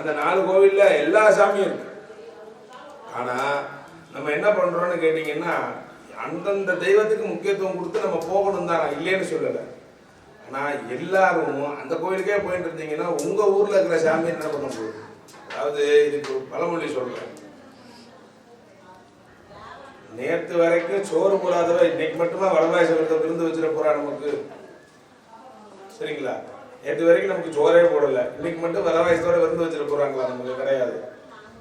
அந்த நாலு கோவில்ல எல்லா சாமியும் இருக்கு. ஆனா நம்ம என்ன பண்றோம்னு கேட்டீங்கன்னா அந்தந்த தெய்வத்துக்கு முக்கியத்துவம் கொடுத்து நம்ம போகணும் தான் இல்லைன்னு சொல்லலை. ஆனா எல்லாரும் அந்த கோயிலுக்கே போயிட்டு இருந்தீங்கன்னா உங்க ஊர்ல இருக்கிற சாமி என்ன பண்ண போகுது அதாவது இதுக்கு பழமொழி சொல்றேன். நேற்று வரைக்கும் சோறு போடாதவ இன்னைக்கு மட்டுமா வடவாய் சவரத்தை விருந்து வச்சிட போறா நமக்கு? சரிங்களா? நேற்று வரைக்கும் நமக்கு சோறே போடல. இன்னைக்கு மட்டும் வரவாயசத்தோட விருந்து வச்சுட்டு போறாங்களா நமக்கு? கிடையாது.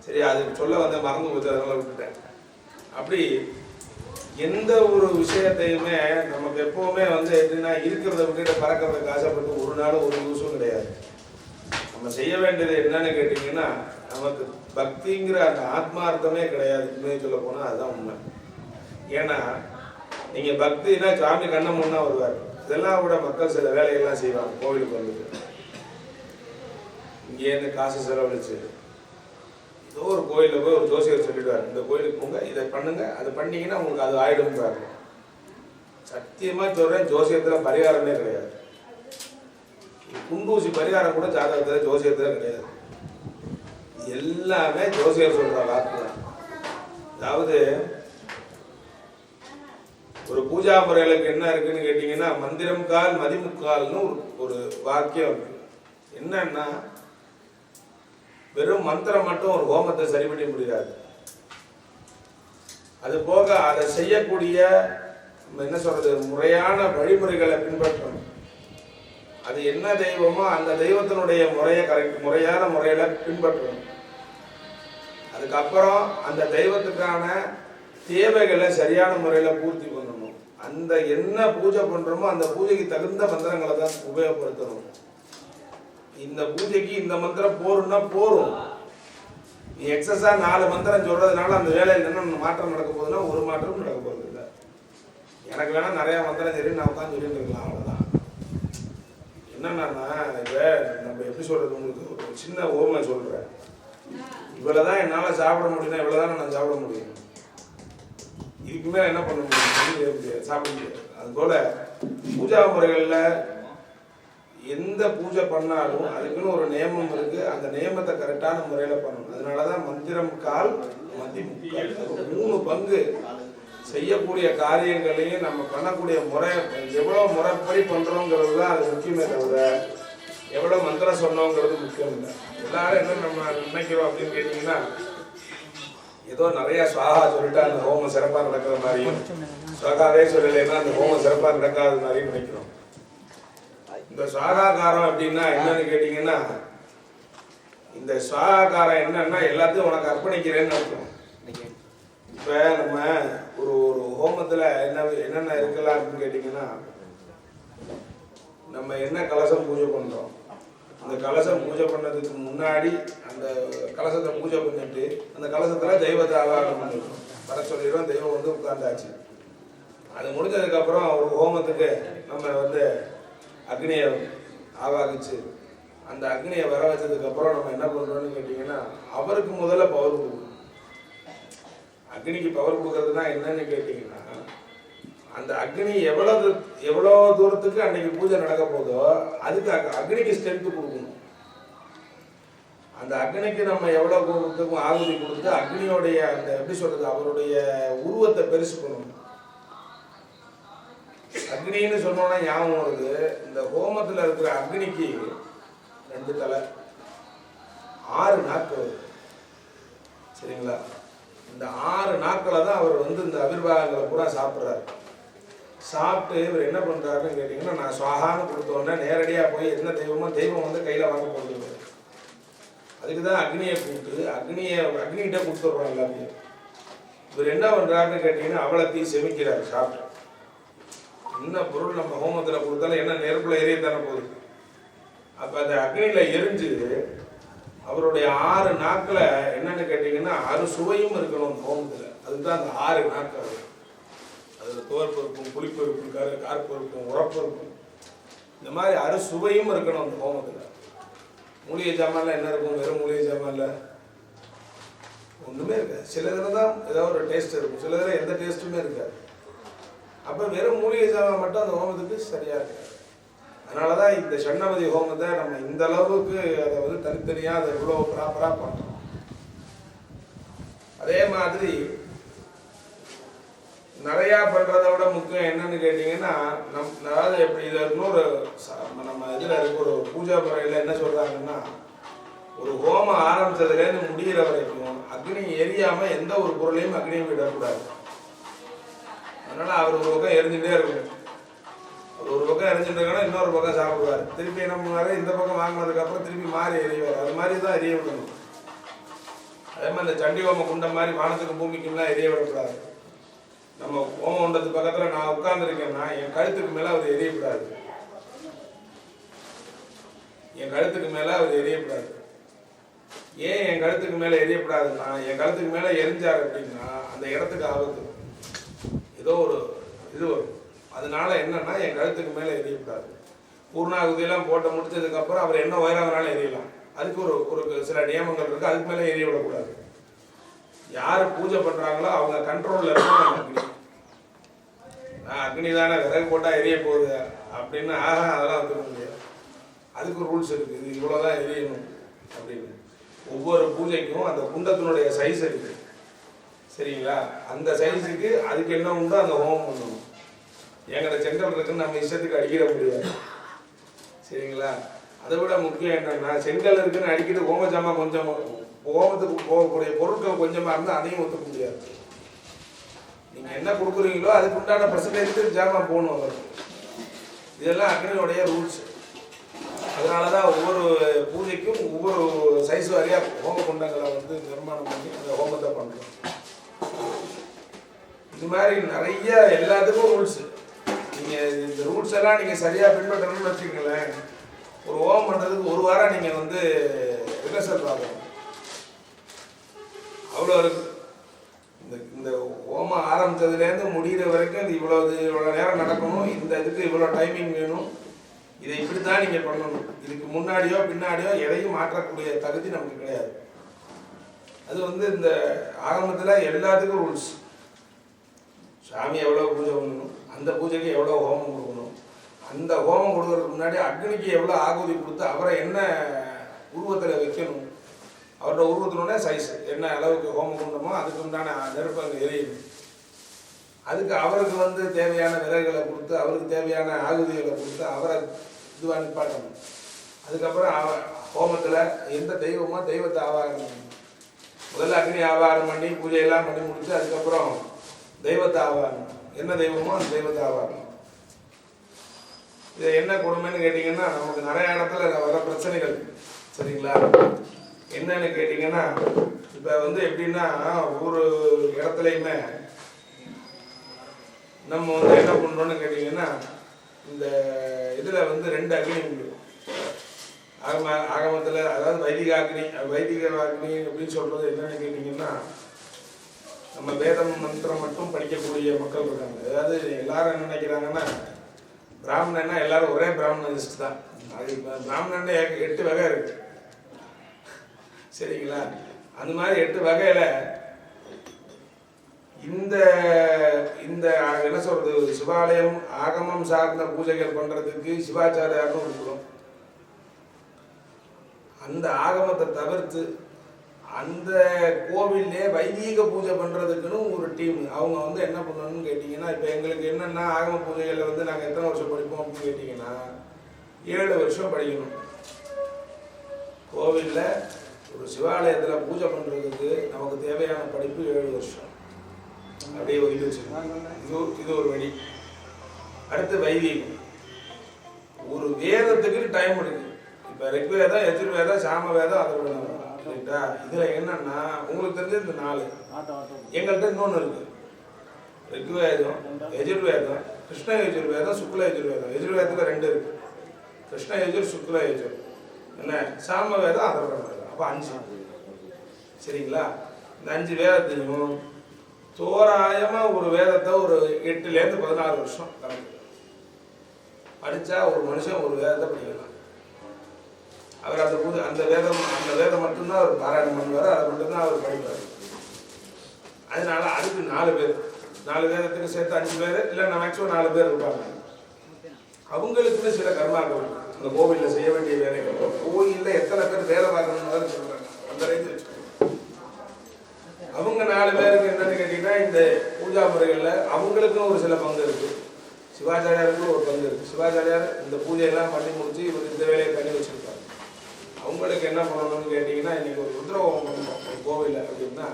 சரி அது சொல்ல வந்த மறந்து போச்சு அதனால விட்டுட்டேன். அப்படி எந்த ஒரு விஷயத்தையுமே நமக்கு எப்பவுமே வந்து எப்படின்னா இருக்கிறத விட்டுட்டு பறக்கிறதுக்கு ஆசைப்பட்டு ஒரு நாளும் ஒரு யூஸும் கிடையாது. நம்ம செய்ய வேண்டியது என்னன்னு கேட்டீங்கன்னா நமக்கு பக்திங்கிற அந்த ஆத்மார்த்தமே கிடையாது. உண்மையை சொல்ல போனா அதுதான் உண்மை. ஏன்னா நீங்க பக்தினா சாமி கண்ண முன்னா வருவார். இதெல்லாம் கூட மக்கள் சில வேலைகள்லாம் செய்வாங்க கோவிலுக்கு வந்துட்டு. இங்கேருந்து காசு செலவழிச்சு ஏதோ ஒரு கோயிலில் போய் ஒரு ஜோசியர் சொல்லிடுவார் இந்த கோயிலுக்கு போங்க இதை பண்ணுங்க அதை பண்ணீங்கன்னா உங்களுக்கு அது ஆயிடும்ன்றாரு சத்தியமாக சொல்கிறேன் ஜோசியத்தில் பரிகாரமே கிடையாது. குண்டூசி பரிகாரம் கூட ஜாதகத்தில் ஜோசியத்தில் கிடையாது. எல்லாமே ஜோசியர் சொல்கிற வார்த்தை அதாவது ஒரு பூஜா முறைகளுக்கு என்ன இருக்குன்னு கேட்டீங்கன்னா மந்திரம் கால் மதிமுக்கால்னு ஒரு ஒரு வாக்கியம் இருக்கு. என்னன்னா வெறும் மந்திரம் மட்டும் ஒரு ஹோமத்தை சரி பண்ணி முடியாது. அது போக அதை செய்யக்கூடிய நம்ம என்ன சொல்றது முறையான வழிமுறைகளை பின்பற்றணும். அது என்ன தெய்வமோ அந்த தெய்வத்தினுடைய முறையை கரெக்ட் முறையான முறையில பின்பற்றணும். அதுக்கப்புறம் அந்த தெய்வத்துக்கான தேவைகளை சரியான முறையில பூர்த்தி பண்ணணும். அந்த என்ன பூஜை பண்றோமோ அந்த பூஜைக்கு தகுந்த மந்திரங்களை தான் உபயோகப்படுத்தணும் இந்த பூஜைக்கு இந்த மந்திரம் போரும்னா போரும். நீ எக்ஸஸா நாலு மந்திரம் சொல்றதுனால அந்த வேலையில் என்ன மாற்றம் நடக்க போகுதுன்னா ஒரு மாற்றமும் நடக்க போகிறது இல்லை. எனக்கு வேணா நிறைய மந்திரம் தெரியும் நான் தான் சொல்லிட்டு இருக்கலாம் அவ்வளவுதான். என்னன்னா இப்ப நம்ம எப்படி சொல்றது உங்களுக்கு ஒரு சின்ன ஓமை சொல்றேன். இவ்வளவுதான் என்னால சாப்பிட முடியும்னா இவ்வளவுதான் நான் சாப்பிட முடியும்? இதுக்கு மேல என்ன பண்ண முடியும்? முடியாது சாப்பிட முடியாது. அதுபோல் பூஜா முறைகளில் எந்த பூஜை பண்ணாலும் அதுக்குன்னு ஒரு நியமம் இருக்கு. அந்த நியமத்தை கரெக்டான முறையில பண்ணணும். அதனாலதான் மந்திரம் கால் மதி மூணு பங்கு. செய்யக்கூடிய காரியங்களையும் நம்ம பண்ணக்கூடிய முறை எவ்வளவு முறைப்படி பண்றோங்கிறது தான் அது முக்கியமே தவிர எவ்வளவு மந்திரம் சொன்னோங்கிறது முக்கியம் இல்லை எல்லாரும் என்ன நம்ம நினைக்கிறோம் அப்படின்னு கேட்டீங்கன்னா ஏதோ நிறைய சுவாகா சொல்லிட்டு அந்த ஹோமம் சிறப்பா நடக்கிற மாதிரியும் சுவாகாவே சொல்லலைன்னா அந்த ஹோமம் சிறப்பா நடக்காத மாதிரியும் நினைக்கிறோம். இந்த சுவாகாகாரம் அப்படின்னா என்னன்னு கேட்டீங்கன்னா இந்த சுவாகாரம் என்னன்னா எல்லாத்தையும் உனக்கு அர்ப்பணிக்கிறேன்னு அர்த்தம். இப்ப நம்ம ஒரு ஒரு ஹோமத்துல என்ன என்னென்ன இருக்கலாம் அப்படின்னு கேட்டீங்கன்னா நம்ம என்ன கலசம் பூஜை பண்றோம்? அந்த கலசம் பூஜை பண்ணதுக்கு முன்னாடி அந்த கலசத்தை பூஜை பண்ணிட்டு அந்த கலசத்துல தெய்வத்தை ஆகாரம் பண்ணிருக்கோம் வர சொல்லிடுறோம் தெய்வம் வந்து உட்கார்ந்தாச்சு. அது முடிஞ்சதுக்கு அப்புறம் ஒரு ஹோமத்துக்கு நம்ம வந்து அக்னியை ஆவாகிச்சு அந்த அக்னியை வர வச்சதுக்கு அப்புறம் நம்ம என்ன பண்றோம்னு கேட்டீங்கன்னா அவருக்கு முதல்ல பவர் கொடுக்கணும். அக்னிக்கு பவர் கொடுக்கறதுனா என்னன்னு கேட்டீங்கன்னா அந்த அக்னி எவ்வளவு எவ்வளவு தூரத்துக்கு அன்னைக்கு பூஜை நடக்க போதோ அதுக்கு அக்- அக்னிக்கு ஸ்ட்ரென்த் கொடுக்கணும். அந்த அக்னிக்கு நம்ம எவ்வளவு தூரத்துக்கும் ஆகுதி கொடுத்து அக்னியோடைய அந்த எப்படி சொல்றது அவருடைய உருவத்தை பெருசு பண்ணணும் அக்னின்னு சொன்னோன்னா ஞாபகம் வருது. இந்த ஹோமத்துல இருக்கிற அக்னிக்கு ரெண்டு தலை ஆறு நாக்கு சரிங்களா? இந்த ஆறு நாட்களை தான் அவர் வந்து இந்த அபிர்வாகங்களை பூரா சாப்பிட்றாரு. சாப்பிட்டு இவர் என்ன பண்ணுறாருன்னு கேட்டிங்கன்னா நான் சுவாகான்னு கொடுத்தோன்னே நேரடியாக போய் என்ன தெய்வமோ தெய்வம் வந்து கையில் வாங்க போகுது அதுக்கு தான் அக்னியை கூப்பிட்டு அக்னியை அக்னிகிட்ட கொடுத்துட்றோம் எல்லாத்தையும். இவர் என்ன பண்ணுறாருன்னு கேட்டிங்கன்னா அவலத்தையும் செமிக்கிறார் சாப்பிட்டு. என்ன பொருள் நம்ம ஹோமத்தில் கொடுத்தாலும் என்ன நெருப்பில் எரிய தானே போகுது அப்போ அந்த அக்னியில் எரிஞ்சு அவருடைய ஆறு நாட்களை என்னன்னு கேட்டிங்கன்னா அறு சுவையும் இருக்கணும் ஹோமத்தில். அதுதான் அந்த ஆறு நாட்கள் அதில் துவர்ப்பு இருக்கும் புளிப்பு இருக்கும் கரு கார்ப்பு இருக்கும் உரப்பு இருக்கும் இந்த மாதிரி அறுசுவையும் இருக்கணும் அந்த ஹோமத்தில். மூலிகை ஜாமான்ல என்ன இருக்கும்? வெறும் மூலிகை ஜாமான்ல? ஒன்றுமே இருக்காது. சில இதில் தான் ஏதோ ஒரு டேஸ்ட் இருக்கும். சில இதில் எந்த டேஸ்ட்டுமே இருக்காது. அப்போ வெறும் மூலிகை ஜாமான் மட்டும் அந்த ஹோமத்துக்கு சரியாக இருக்காது. அதனால தான் இந்த சண்ணபதி ஹோமத்தை நம்ம இந்த அளவுக்கு அதை வந்து தனித்தனியாக அதை எவ்வளோ ப்ராப்பராக பண்ணுறோம் அதே மாதிரி நிறையா பண்ணுறத விட முக்கியம் என்னன்னு கேட்டிங்கன்னா நம் அதாவது எப்படி இதில் இன்னொரு ஒரு நம்ம இதில் இருக்க ஒரு பூஜா முறையில் என்ன சொல்கிறாங்கன்னா ஒரு ஹோமம் ஆரம்பிச்சதுலேருந்து முடிகிற வரைக்கும் அக்னி எரியாமல் எந்த ஒரு பொருளையும் அக்னியும் விடக்கூடாது. அதனால் அவர் ஒரு பக்கம் எரிஞ்சுட்டே இருக்கணும். அவர் ஒரு பக்கம் எரிஞ்சுட்டு இருக்கணும் இன்னொரு பக்கம் சாப்பிடுவார். திருப்பி என்ன பண்ணுவார்? இந்த பக்கம் வாங்கினதுக்கப்புறம் திருப்பி மாறி எரிவார். அது மாதிரி தான் எரிய விடணும். அதே மாதிரி இந்த சண்டி ஹோம குண்டம் மாதிரி வானத்துக்கு பூமிக்கும்லாம் எரிய விடக்கூடாது. நம்ம ஹோமம் பக்கத்தில் நான் உட்கார்ந்துருக்கேன்னா என் கழுத்துக்கு மேலே அவர் எரியக்கூடாது. என் கழுத்துக்கு மேலே அவர் எரியக்கூடாது. ஏன் என் கழுத்துக்கு மேலே எரியக்கூடாதுன்னா என் கழுத்துக்கு மேலே எரிஞ்சார் அப்படின்னா அந்த இடத்துக்கு ஆபத்து. ஏதோ ஒரு இது வரும். அதனால என்னன்னா என் கழுத்துக்கு மேலே எரியக்கூடாது. பூர்ணாகுதியெல்லாம் போட்டு முடிச்சதுக்கப்புறம் அவர் என்ன உயரம் வேணாலும் எரியலாம். அதுக்கு ஒரு ஒரு சில நியமங்கள் இருக்கு. அதுக்கு மேலே எரிய விடக்கூடாது. யார் பூஜை பண்றாங்களோ அவங்க கண்ட்ரோல்ல இருக்கணும் அக்னி தானே விறகு போட்டால் எரிய போகுது அப்படின்னு ஆஹா அதெல்லாம் வந்துட முடியாது. அதுக்கு ரூல்ஸ் இருக்குது இது இவ்வளவுதான் எரியணும் அப்படின்னு. ஒவ்வொரு பூஜைக்கும் அந்த குண்டத்தினுடைய சைஸ் இருக்குது சரிங்களா? அந்த சைஸுக்கு அதுக்கு என்ன உண்டோ அந்த ஹோமம் பண்ணணும். எங்கிட்ட செங்கல் இருக்குன்னு நம்ம இஷ்டத்துக்கு அடிக்கிட முடியாது. சரிங்களா? அதை விட முக்கியம் என்னன்னா செங்கல் இருக்குன்னு அடிக்கிட்டு ஹோம கொஞ்சமாக கொஞ்சம் ஹோமத்துக்கு போகக்கூடிய பொருட்கள் கொஞ்சமாக இருந்தால் அதையும் ஒத்துக்க முடியாது. நீங்கள் என்ன கொடுக்குறீங்களோ அதுக்கு உண்டான பர்சன்டேஜ் ஜாமான் போகணும் அவருக்கு இதெல்லாம் அக்னியோடைய ரூல்ஸ் அதனால தான் ஒவ்வொரு பூஜைக்கும் ஒவ்வொரு சைஸ் வாரியாக ஹோம குண்டங்களை வந்து நிர்மாணம் பண்ணி அந்த ஹோமத்தை பண்ணுறோம் இது மாதிரி நிறைய எல்லாத்துக்கும் ரூல்ஸ் நீங்கள் இந்த ரூல்ஸ் எல்லாம் நீங்கள் சரியாக பின்பற்றணும்னு வச்சுக்கங்களேன். ஒரு ஹோமம் பண்ணுறதுக்கு ஒரு வாரம் நீங்கள் வந்து ரிஹர்சல் பார்க்கணும். அவ்வளோ இருக்குது ஹோமம் ஆரம்பித்ததுலேருந்து முடிகிற வரைக்கும் இது இவ்வளோ இது இவ்வளோ நேரம் நடக்கணும். இந்த இதுக்கு இவ்வளோ டைமிங் வேணும். இதை இப்படி தான் நீங்கள் பண்ணணும். இதுக்கு முன்னாடியோ பின்னாடியோ எதையும் மாற்றக்கூடிய தகுதி நமக்கு கிடையாது. அது வந்து இந்த ஆரம்பத்தில் எல்லாத்துக்கும் ரூல்ஸ் சாமி எவ்வளோ பூஜை பண்ணணும்? அந்த பூஜைக்கு எவ்வளோ ஹோமம் கொடுக்கணும்? அந்த ஹோமம் கொடுக்கறதுக்கு முன்னாடி அக்னிக்கு எவ்வளோ ஆகுதி கொடுத்து அவரை என்ன உருவத்தில் வைக்கணும்? அவரோட உருவத்தினோட சைஸ் என்ன அளவுக்கு ஹோமம் பண்ணணுமோ அதுக்கு உண்டான நெருப்பு அங்கே எரியணும். அதுக்கு அவருக்கு வந்து தேவையான விறகுகளை கொடுத்து அவருக்கு தேவையான ஆகுதிகளை கொடுத்து அவரை இதுவாக நிப்பாட்டணும். அதுக்கப்புறம் அவ ஹோமத்தில் எந்த தெய்வமோ தெய்வத்தை ஆவாகனம் பண்ணும் முதல்ல அக்னி ஆவாகனம் பண்ணி பூஜையெல்லாம் பண்ணி முடிச்சு அதுக்கப்புறம் தெய்வத்தை ஆவாகனம். என்ன தெய்வமோ அந்த தெய்வத்தை ஆவாகனம். இது என்ன கொடுமைன்னு கேட்டிங்கன்னா நமக்கு நிறைய இடத்துல வர பிரச்சனைகள் சரிங்களா? என்னன்னு கேட்டிங்கன்னா இப்போ வந்து எப்படின்னா ஒவ்வொரு இடத்துலையுமே நம்ம வந்து என்ன பண்ணுறோம்னு கேட்டிங்கன்னா இந்த இதில் வந்து ரெண்டு அக்னி உண்டு. ஆகம ஆகமத்தில் அதாவது வைதிக அக்னி வைதிக அக்னி அப்படின்னு சொல்கிறது என்னன்னு கேட்டிங்கன்னா நம்ம வேதம் மந்திரம் மட்டும் படிக்கக்கூடிய மக்கள் இருக்காங்க. அதாவது எல்லாரும் என்ன நினைக்கிறாங்கன்னா பிராமணன்னா எல்லாரும் ஒரே பிராமணனிஸ்ட் தான். அது பிராமணன் எட்டு வகை இருக்கு. சரிங்களா? அந்த மாதிரி எட்டு வகையில இந்த இந்த என்ன சொல்றது சிவாலயம் ஆகமம் சார்ந்த பூஜைகள் பண்றதுக்கு சிவாச்சாரியார்னு இருக்கிறோம் அந்த ஆகமத்தை தவிர்த்து அந்த கோவில்லே வைதீக பூஜை பண்றதுக்குன்னு ஒரு டீம் அவங்க வந்து என்ன பண்ணணும்னு கேட்டிங்கன்னா இப்போ எங்களுக்கு என்னென்னா ஆகம பூஜைகளில் வந்து நாங்கள் எத்தனை வருஷம் படிப்போம் அப்படின்னு கேட்டிங்கன்னா ஏழு வருஷம் படிக்கணும். கோவிலில் ஒரு சிவாலயத்தில் பூஜை பண்ணுறதுக்கு நமக்கு தேவையான படிப்பு ஏழு வருஷம். அப்படியே ஒதுக்கி வச்சுக்கணும் இது ஒரு- இது ஒரு வழி. அடுத்து வைதீகம் ஒரு வேதத்துக்கு டைம் எடுக்குது இப்போ ரிக்வேதம் எதிர்வேதம் சாம வேதம் விட ரைட்டா இதில் என்னன்னா உங்களுக்கு தெரிஞ்சது இந்த நாலு. எங்கள்கிட்ட இன்னொன்று இருக்கு. ரிக்வேதம் எஜுர்வேதம் கிருஷ்ண எஜுர்வேதம் சுக்ல எஜுர்வேதம் எஜுர்வேதத்தில் ரெண்டு இருக்கு. கிருஷ்ண எஜுர் சுக்ல எஜுர் என்ன? சாம வேதம் அதர்வ வேதம். அப்போ அஞ்சு. சரிங்களா? இந்த அஞ்சு வேதத்தையும் தோராயமா ஒரு வேதத்தை ஒரு எட்டுல இருந்து பதினாறு வருஷம் கணக்கு படிச்சா ஒரு மனுஷன் ஒரு வேதத்தை படிக்கலாம். அவர் அந்த புது அந்த வேதம் அந்த வேதம் மட்டும்தான் அவர் பாராயணம் பண்ணுவார் அதை மட்டும்தான் அவர் படிப்பார். அதனால அதுக்கு நாலு பேர். நாலு வேதத்துக்கு சேர்த்து அஞ்சு பேர் இல்லை மேக்ஸிமம் நாலு பேர் இருப்பாங்க. அவங்களுக்குன்னு சில கர்மாக்கள். அந்த கோவிலில் செய்ய வேண்டிய வேலைகள். கோவிலில் எத்தனை பேர் வேலை பார்க்கணும்னு சொல்றாங்க அந்த ரேஞ்சு வச்சுக்கோங்க அவங்க நாலு பேருக்கு என்னன்னு கேட்டீங்கன்னா இந்த பூஜா முறைகளில் அவங்களுக்கும் ஒரு சில பங்கு இருக்குது சிவாச்சாரியாருக்கும் ஒரு பங்கு இருக்குது சிவாச்சாரியார் இந்த பூஜையெல்லாம் பண்ணி முடிச்சு இவர் இந்த வேலையை பண்ணி வச்சுருப்பாரு அவங்களுக்கு என்ன பண்ணணும்னு கேட்டிங்கன்னா இன்னைக்கு ஒரு ருத்ர ஹோமம் பண்ணணும் ஒரு கோவிலில் அப்படின்னா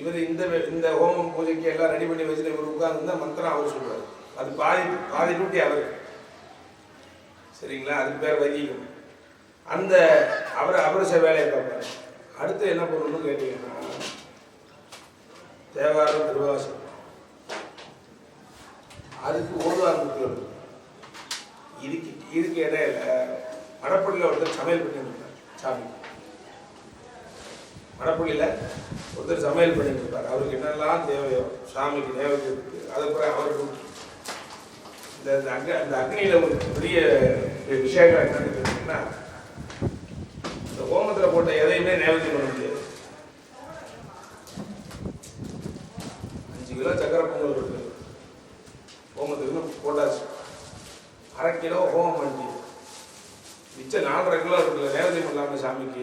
இவர் இந்த இந்த ஹோமம் பூஜைக்கு எல்லாம் ரெடி பண்ணி வச்சுட்டு இவர் உட்கார்ந்துருந்தா மந்திரம் அவர் சொல்றாரு அது பாதி பாதி டூட்டி அவர். சரிங்களா? அதுக்கு பேர் வைதிகம். அந்த அவர் அவர் சில வேலையை பார்ப்பார். அடுத்து என்ன பண்ணணும்னு கேட்டிங்கன்னா தேவாரம் திருவாசம் அதுக்கு ஓதுவார் முக்கியம் இதுக்கு இதுக்கு இடையில மடப்பள்ளியில் ஒருத்தர் சமையல் பண்ணிட்டு சாமி. மடப்பள்ளியில் ஒருத்தர் சமையல் பண்ணிட்டு இருப்பார் அவருக்கு என்னெல்லாம் தேவையோ சாமிக்கு தேவைக்கு அதுக்கப்புறம் அவருக்கு இந்த இந்த அக்னி அந்த அக்னியில் ஒரு பெரிய விஷயங்கள் என்னன்னு கேட்டீங்கன்னா இந்த ஹோமத்தில் போட்ட எதையுமே நேவேத்தியம் பண்ண முடியாது அஞ்சு கிலோ சக்கரை பொங்கல் இருக்கு ஹோமத்துக்குன்னு போட்டாச்சு அரை கிலோ ஹோமம் பண்ணி மிச்சம் நாலரை கிலோ இருக்குல்ல நேரத்தையும் பண்ணலாமல் சாமிக்கு.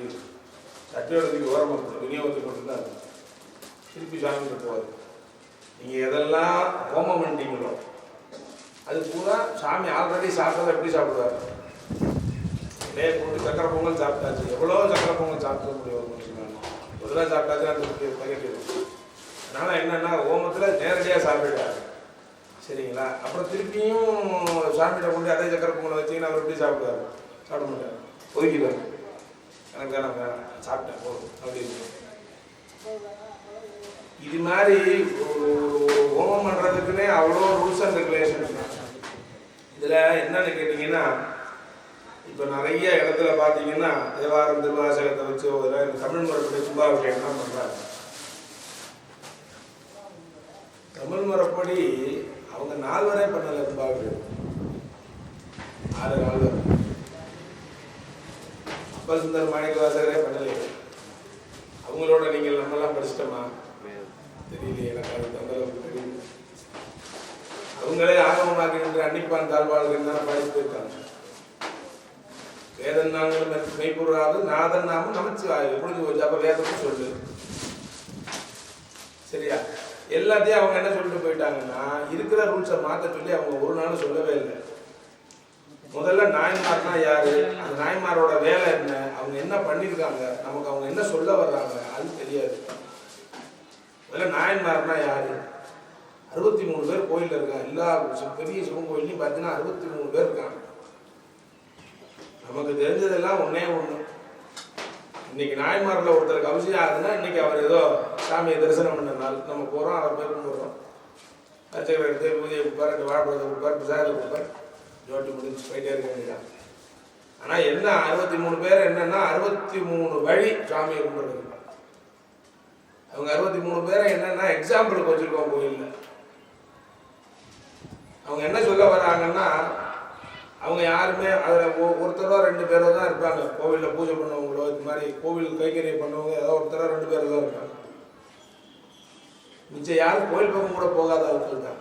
சட்டியோடத்துக்கு ஓரமாக இருக்கும் விநியோகத்துக்கு மட்டும்தான் இருக்கும் திருப்பி சாமிக்கு போகாது. நீங்கள் எதெல்லாம் ஹோமம் பண்ணிட்டீங்களோ அது பூரா சாமி ஆல்ரெடி சாப்பிட்டதை எப்படி சாப்பிடுவார்? இடையே போட்டு சக்கரை பொங்கல் சாப்பிட்டாச்சு. எவ்வளோ சக்கரை பொங்கல் சாப்பிட முடியும் ஒரு சாப்பிட்டாச்சு அந்த பகைக்கிடும் அதனால என்னென்னா ஹோமத்தில் நேரடியாக சாப்பிட்டாரு சரிங்களா? அப்புறம் திருப்பியும் சாமியிட கொண்டு அதே சக்கரை பொங்கலை வச்சீங்கன்னா அவர் எப்படி சாப்பிடுவார்? சாப்பிட மாட்டார். ஒதுக்கிடுவார். எனக்கு வேணாம் வேணாம். சாப்பிட்டேன் போதும். அப்படின்னு இது மாதிரி ஹோமம் பண்ணுறதுக்குன்னே அவ்வளோ ரூல்ஸ் அண்ட் ரெகுலேஷன்ஸ் இதில் என்னன்னு கேட்டிங்கன்னா இப்போ நிறைய இடத்துல பார்த்தீங்கன்னா தேவாரம் திருவாசகத்தை வச்சு ஒரு தமிழ் முறைப்படி விஷயம் தான் பண்ணுறாங்க தமிழ் முறைப்படி அவங்க நால்வரே பண்ணலை கும்பாபிஷேகம். ஆறு நால்வர் அப்பல் சுந்தர் மாணிக்கவாசகரே பண்ணலையே. பண்ணலை அவங்களோட நீங்கள் நம்மலாம் படிச்சிட்டோமா? தெரியலையே எனக்கு அது அந்த அளவுக்கு தெரியல. அவங்களே ஆகமமாக்கின்ற அன்னிப்பான் தாழ்வாளர்கள் தானே படித்து போயிருக்காங்க வேதன் நாங்களும் மெய்ப்பொருளாவது நாதன் நாமும் நமச்சு முடிஞ்சு போச்சு? அப்ப வேதத்தை சொல்லு. சரியா? எல்லாத்தையும் அவங்க என்ன சொல்லிட்டு போயிட்டாங்கன்னா இருக்கிற ரூல்ஸை மாத்த சொல்லி அவங்க ஒரு நாளும் சொல்லவே இல்லை. முதல்ல நாயன்மார்னா யாரு? அந்த நாயன்மாரோட வேலை என்ன? அவங்க என்ன பண்ணியிருக்காங்க நமக்கு அவங்க என்ன சொல்ல வர்றாங்க? அது தெரியாது. முதல்ல நாயன்மார்னா யாரு? அறுபத்தி மூணு பேர் கோயில்ல இருக்காங்க. எல்லா பெரிய சிவன் கோயிலையும் பார்த்தீங்கன்னா அறுபத்தி மூணு பேர் இருக்காங்க. நமக்கு தெரிஞ்சதெல்லாம் ஒன்னே ஒண்ணு. இன்னைக்கு நாயன்மாரில் ஒருத்தருக்கு அவசியம் ஆகுதுன்னா இன்னைக்கு அவர் ஏதோ சாமியை தரிசனம் பண்ண நாள் நம்ம போகிறோம் ஆறு பேர் கும்பிடுறோம் அர்ச்சகர் எடுத்து பூஜையை கொடுப்பார் ரெண்டு வாழைப்பழத்தை கொடுப்பார் பிரசாதத்தை கொடுப்பார் ஜோட்டி முடிஞ்சு போயிட்டே இருக்க வேண்டியதான் ஆனால் என்ன அறுபத்தி மூணு பேர் என்னன்னா அறுபத்தி மூணு வழி சாமியை கும்பிடுறது. அவங்க அறுபத்தி மூணு பேரை என்னன்னா எக்ஸாம்பிளுக்கு வச்சிருக்கோம் கோயிலில். அவங்க என்ன சொல்ல வராங்கன்னா அவங்க யாருமே அதில் ஒருத்தரோ ரெண்டு பேரோ தான் இருப்பாங்க. கோவிலில் பூஜை பண்ணவங்களோ இது மாதிரி கோவில் கைங்கரியை பண்ணவங்க ஏதோ ஒருத்தரோ ரெண்டு பேரோ தான் இருப்பாங்க. மிச்சம் யாரும் கோயில் பக்கம் கூட போகாத ஆட்கள் தான்.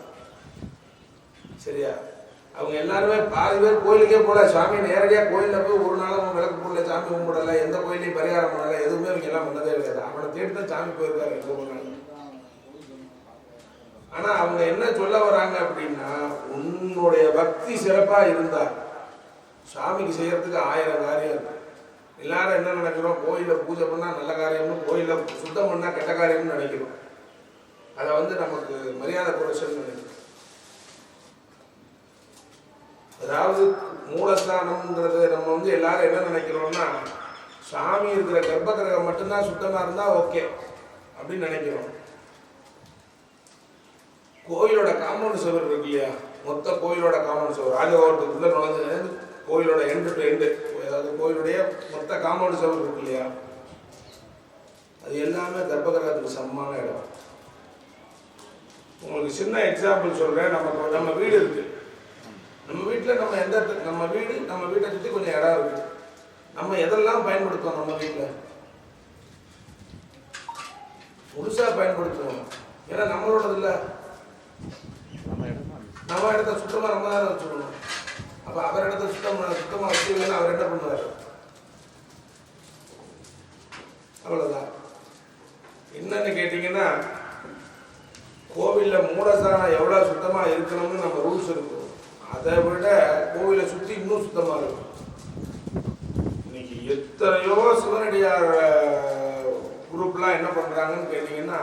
சரியா? அவங்க எல்லாருமே பாதி பேர் கோயிலுக்கே போல. சாமி நேரடியாக கோயிலில் போய் ஒரு நாளும் விளக்கு போடல சாமி கும்பிடல எந்த கோயிலையும் பரிகாரம் பண்ணல எதுவுமே அவங்க எல்லாம் பண்ணதே கிடையாது. அவனை தேடி தான் சாமி போயிருக்காரு எங்கே போனாலும் ஆனால் அவங்க என்ன சொல்ல வராங்க அப்படின்னா உன்னுடைய பக்தி சிறப்பாக இருந்தா சாமிக்கு செய்யறதுக்கு ஆயிரம் காரியம் இருக்கு. எல்லாரும் என்ன நினைக்கிறோம்? கோயிலில் பூஜை பண்ணால் நல்ல காரியம்னு கோயிலில் சுத்தம் பண்ணால் கெட்ட காரியம்னு நினைக்கிறோம். அதை வந்து நமக்கு மரியாதை குறைச்சல் நினைக்கிறோம் அதாவது மூலஸ்தானம்ங்கிறது நம்ம வந்து எல்லாரும் என்ன நினைக்கிறோம்னா சாமி இருக்கிற கர்ப்ப கிரகம் மட்டும்தான் சுத்தமாக இருந்தால் ஓகே அப்படின்னு நினைக்கிறோம். கோயிலோட காம்பவுண்ட் சுவர் இருக்கு இல்லையா? மொத்த கோயிலோட காம்பவுண்ட் சுவர் ராஜகோபுரத்துக்குள்ள நுழைஞ்சு கோயிலோட எண்டு டு எண்டு அதாவது கோயிலுடைய மொத்த காம்பவுண்ட் சுவர் இருக்கு இல்லையா? அது எல்லாமே கர்ப்பகிரகத்துக்கு சமமான இடம். உங்களுக்கு சின்ன எக்ஸாம்பிள் சொல்கிறேன் நம்ம நம்ம வீடு இருக்குது நம்ம வீட்டில் நம்ம எந்த நம்ம வீடு நம்ம வீட்டை சுற்றி கொஞ்சம் இடம் இருக்குது நம்ம எதெல்லாம் பயன்படுத்துவோம் நம்ம வீட்டில்? முழுசாக பயன்படுத்துவோம் ஏன்னா நம்மளோடது இல்லை. நம்ம இடத்த சுத்தமாக நம்ம தானே வச்சுக்கணும். அப்போ அவர் இடத்த சுத்தம் சுத்தமாக வச்சுக்கலன்னு அவர் என்ன பண்ணுவார்? அவ்வளோதான் என்னன்னு கேட்டிங்கன்னா கோவிலில் மூலஸ்தானம் எவ்வளோ சுத்தமாக இருக்கணும்னு நம்ம ரூல்ஸ் இருக்கும். அதை விட கோவிலை சுற்றி இன்னும் சுத்தமாக இருக்கும். இன்னைக்கு எத்தனையோ சிவனடியார் குரூப்லாம் என்ன பண்ணுறாங்கன்னு கேட்டிங்கன்னா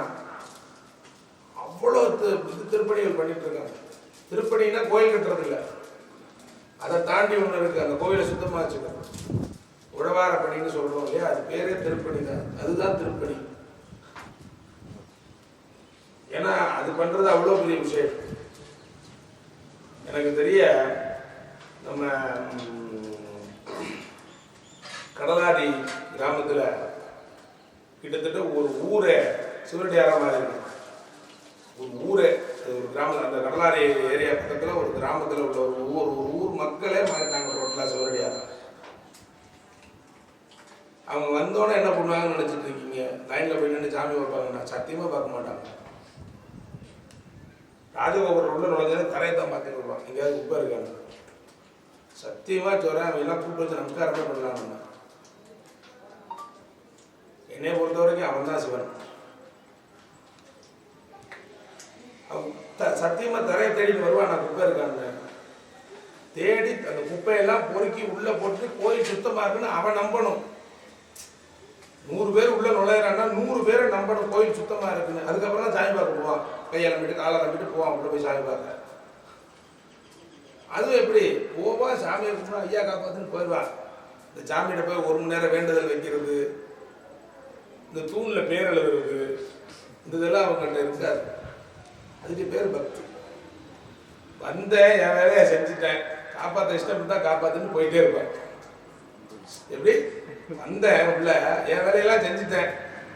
அவ்வளோ இது திருப்பணிகள் பண்ணிட்டு இருக்காங்க. கோயில் கட்டுறதில்ல. அதை தாண்டி ஒன்று இருக்குது அந்த கோயிலை சுத்தமாக வச்சுக்கணும். உழவார பணின்னு சொல்கிறோம் இல்லையா? அது பேரே திருப்பணி தான். அதுதான் திருப்பணி. ஏன்னா அது பண்றது அவ்வளோ பெரிய விஷயம். எனக்கு தெரிய நம்ம கடலாடி கிராமத்தில் கிட்டத்தட்ட ஒரு ஊரே சிவனடியாரா மாதிரி ஒரு ஊரே ஒரு கிராமத்தில் அந்த கடலாரி ஏரியா பக்கத்தில் ஒரு கிராமத்தில் உள்ள ஒரு ஊர் ஒரு ஊர் மக்களே மாறிட்டாங்க ரோட்டில் சிவனடியாரா அவங்க வந்தோடனே என்ன பண்ணுவாங்கன்னு நினச்சிட்டு இருக்கீங்க? லைனில் போய் நின்று சாமி பார்ப்பாங்கன்னா சத்தியமாக பார்க்க மாட்டாங்க ராஜகோபுரம் உள்ள நுழைஞ்சாலும் தரையை தான் பார்த்துட்டு வருவான். எங்கேயாவது குப்பை இருக்காங்க சத்தியமாக சொல்றேன் அவன் எல்லாம் கூப்பிட்டு வச்சு நமஸ்காரமே பண்ணலாம் என்னைய பொறுத்த வரைக்கும் அவன் தான் சிவன். அவன் சத்தியமா தரையை தேடி வருவான் நான் குப்பை இருக்கான்னு தேடி அந்த குப்பையெல்லாம் பொறுக்கி உள்ள போட்டு கோயில் சுத்தமா இருக்குன்னு அவன் நம்பணும். நூறு பேர் உள்ள நுழையிறான்னா நூறு பேரை நம்பணும் கோயில் சுத்தமா இருக்குன்னு. அதுக்கப்புறம் தான் சாமி பார்க்க போவான். கையை நம்பிட்டு காலை நம்பிட்டு போவான் உள்ள போய் சாமி பார்க்க. அதுவும் எப்படி? போவா சாமியை கும்பிடா ஐயா காப்பாத்துன்னு போயிடுவா இந்த சாமியிட்ட போய் ஒரு மணி நேரம் வேண்டுதல் வைக்கிறது இந்த தூணில் பேர் எழுதுறது இந்த இதெல்லாம் அவங்கள்ட்ட இருக்காது. அதுக்கு பேர் பக்தி. வந்தேன் என் வேலையை செஞ்சுட்டேன். காப்பாற்ற இஷ்டப்பட்டா காப்பாத்துன்னு போயிட்டே இருப்பேன் எப்படி? வந்தேன் உள்ள என் வேலையெல்லாம் செஞ்சுட்டேன்.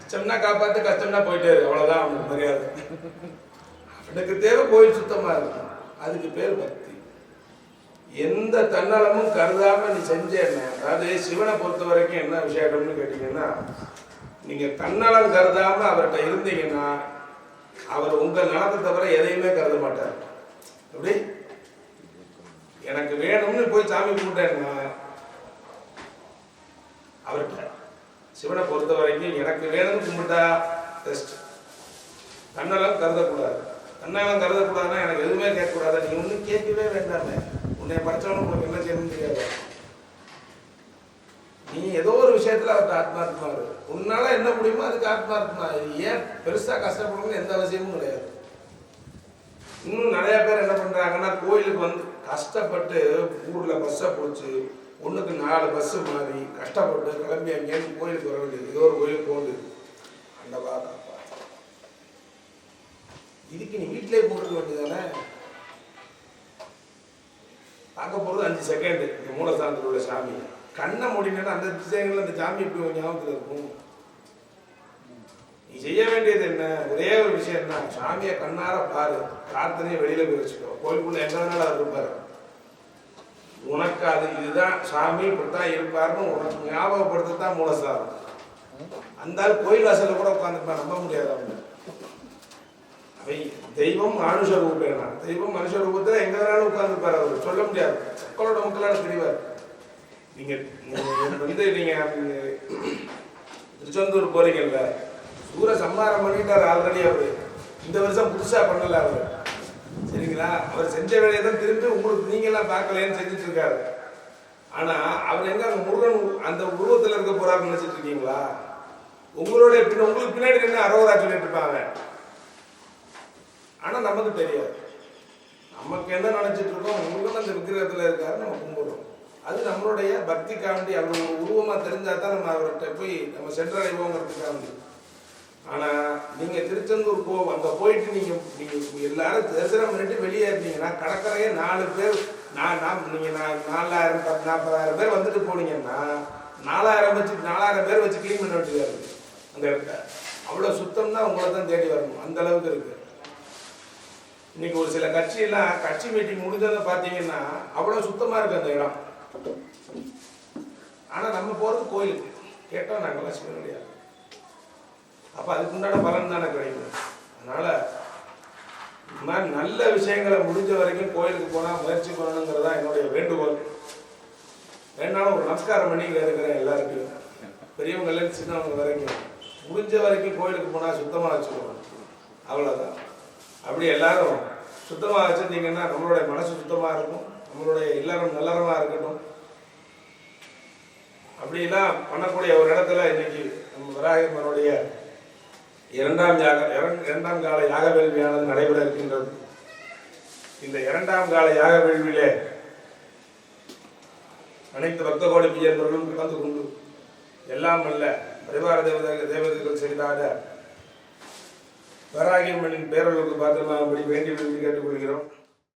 இஷ்டம்னா காப்பாத்து கஷ்டம்னா போயிட்டே இருக்கு அவ்வளவுதான் அவனுக்கு மரியாதை. அவனுக்கு தேவை கோயில் சுத்தமா இருக்கும். அதுக்கு பேர் பக்தி. எந்த தன்னலமும் கருதாம நீ செஞ்சேன்னா அதாவது சிவனை பொறுத்த வரைக்கும் என்ன விசேஷம்னு கேட்டீங்கன்னா நீங்க தன்னலம் கருதாம அவர்கிட்ட இருந்தீங்கன்னா அவர் உங்க நலத்தை தவிர எதையுமே கருத மாட்டார். எப்படி? எனக்கு வேணும்னு போய் சாமி கும்பிட்டேன்னா அவர்கிட்ட சிவனை பொறுத்த வரைக்கும் எனக்கு வேணும்னு கும்பிட்டா பெஸ்ட் தன்னெல்லாம் கருதக்கூடாது. தன்னெல்லாம் கருதக்கூடாதுன்னா எனக்கு எதுவுமே கேட்கக்கூடாது. நீ ஒன்றும் கேட்கவே வேண்டாமே. உன்னை படிச்சவனும் உனக்கு என்ன செய்யணும்னு தெரியாது. நீ ஏதோ ஒரு விஷயத்தில் அவர்கிட்ட ஆத்மார்த்தமா இரு. உன்னால என்ன முடியுமோ அதுக்கு ஆத்மார்த்தமா ஏன் பெருசாக கஷ்டப்படணும்னு எந்த அவசியமும் கிடையாது. இன்னும் நிறையா பேர் என்ன பண்றாங்கன்னா கோயிலுக்கு வந்து கஷ்டப்பட்டு ஊரில் பஸ்ஸை பிடிச்சி ஒன்றுக்கு நாலு பஸ்ஸு மாறி கஷ்டப்பட்டு கிளம்பி அங்கேயிருந்து கோயிலுக்கு வர வேண்டியது. ஏதோ ஒரு கோயிலுக்கு போகுது அந்த காப்பா இதுக்கு நீ வீட்டிலே போட்டுக்க வேண்டியதானே பார்க்க போகிறது அஞ்சு செகண்டு இந்த மூலஸ்தானத்தில் உள்ள சாமி. கண்ணை மூடினா அந்த திசைகளில் அந்த சாமி எப்படி ஞாபகத்தில் இருக்கும்? நீ செய்ய வேண்டியது என்ன? ஒரே ஒரு விஷயம் தான் சாமியை கண்ணார பாரு. பிரார்த்தனையை வெளியில போய் வச்சுக்கோ. கோயிலுக்குள்ள என்ன வேணாலும் அவர் இருப்பாரு? உனக்கு அது இதுதான் சாமி இப்படித்தான் இருப்பாருன்னு உனக்கு ஞாபகப்படுத்தத்தான் மூலசாரம் அந்த கோயில் வாசலில் கூட உட்காந்துருப்பான் நம்ப முடியாது அவங்க அவை தெய்வம் மனுஷ ரூபேனா? தெய்வம் மனுஷ ரூபத்தில் எங்க வேணாலும் உட்கார்ந்துருப்பாரு அவர். சொல்ல முடியாது. மக்களோட மக்களான தெரிவார் நீங்க வந்து நீங்க திருச்செந்தூர் போறீங்கல்ல சூர சம்மாரம் பண்ணிட்டார் ஆல்ரெடி அவரு. இந்த வருஷம் புதுசா பண்ணல அவரு. சரிங்களா அவர் செஞ்ச வேலையை தான் திரும்பி உங்களுக்கு நீங்களாம் பார்க்கலையான்னு செஞ்சுட்டு இருக்காரு ஆனா அவர் எங்க அந்த முருகன் அந்த உருவத்துல இருக்க போறாருன்னு நினைச்சிட்டு இருக்கீங்களா? உங்களுடைய பின்ன உங்களுக்கு பின்னாடி என்ன அரோரா சொல்லிட்டு இருப்பாங்க. ஆனா நமக்கு தெரியாது. நமக்கு என்ன நினைச்சிட்டு இருக்கோம்? முருகன் அந்த விக்கிரகத்துல இருக்காரு நம்ம கும்பிடுறோம். அது நம்மளுடைய பக்திக்காண்டி அவர் உருவமா தெரிஞ்சா தான் நம்ம அவர்கிட்ட போய் நம்ம சென்றடைவோங்கிறதுக்காண்டி. ஆனா நீங்க திருச்செந்தூர் போ அங்க போயிட்டு நீங்க நீங்க எல்லாரும் தரிசனம் பண்ணிட்டு வெளியே இருந்தீங்கன்னா கடற்கரையே நாலு பேர் நான் நான் நீங்க நான் நாலாயிரம் பத்து நாற்பதாயிரம் பேர் வந்துட்டு போனீங்கன்னா நாலாயிரம் வச்சு நாலாயிரம் பேர் வச்சு க்ளீன் பண்ண வேண்டியதாக இருக்கு. அந்த இடத்த. அவ்வளோ சுத்தம் தான் உங்களை தான் தேடி வரணும். அந்த அளவுக்கு இருக்கு. இன்னைக்கு ஒரு சில கட்சியெல்லாம் கட்சி மீட்டிங் முடிஞ்சதை பார்த்தீங்கன்னா அவ்வளோ சுத்தமாக இருக்கு அந்த இடம். ஆனால் நம்ம போகிறது கோயிலுக்கு. கேட்டோம் நாங்கள்லாம் சொல்ல முடியாது அப்போ அதுக்குண்டான பலன் தானே கிடைக்கும். அதனால் இந்த மாதிரி நல்ல விஷயங்களை முடிஞ்ச வரைக்கும் கோயிலுக்கு போனால் முயற்சி பண்ணணுங்கிறது தான் என்னுடைய வேண்டுகோள். வேணாலும் ஒரு நமஸ்காரம் பண்ணி இங்கே இருக்கிற எல்லாருக்கும். பெரியவங்கலேருந்து சின்னவங்க வரைக்கும். முடிஞ்ச வரைக்கும் கோயிலுக்கு போனால் சுத்தமாக வச்சுக்கணும். அவ்வளோதான் அப்படி எல்லாரும் சுத்தமாக வச்சுருந்தீங்கன்னா நம்மளுடைய மனசு சுத்தமாக இருக்கும். நம்மளுடைய இல்லறம் நல்லறமாக இருக்கட்டும். அப்படிலாம் பண்ணக்கூடிய ஒரு இடத்துல இன்னைக்கு நம்ம வராகம்மனுடைய இரண்டாம் யாக இரண்- இரண்டாம் கால யாக வேள்வியானது நடைபெற இருக்கின்றது. இந்த இரண்டாம் கால யாக வேள்வியிலே அனைத்து பக்த கோடி பியர்களும் கலந்து கொண்டு எல்லாம் அல்ல பரிவார தேவதை தேவதைகள் செய்தாத வராகியம்மனின் பேரர்களுக்கு பாத்திரமாகும்படி வேண்டி விரும்பி கேட்டுக்கொள்கிறோம்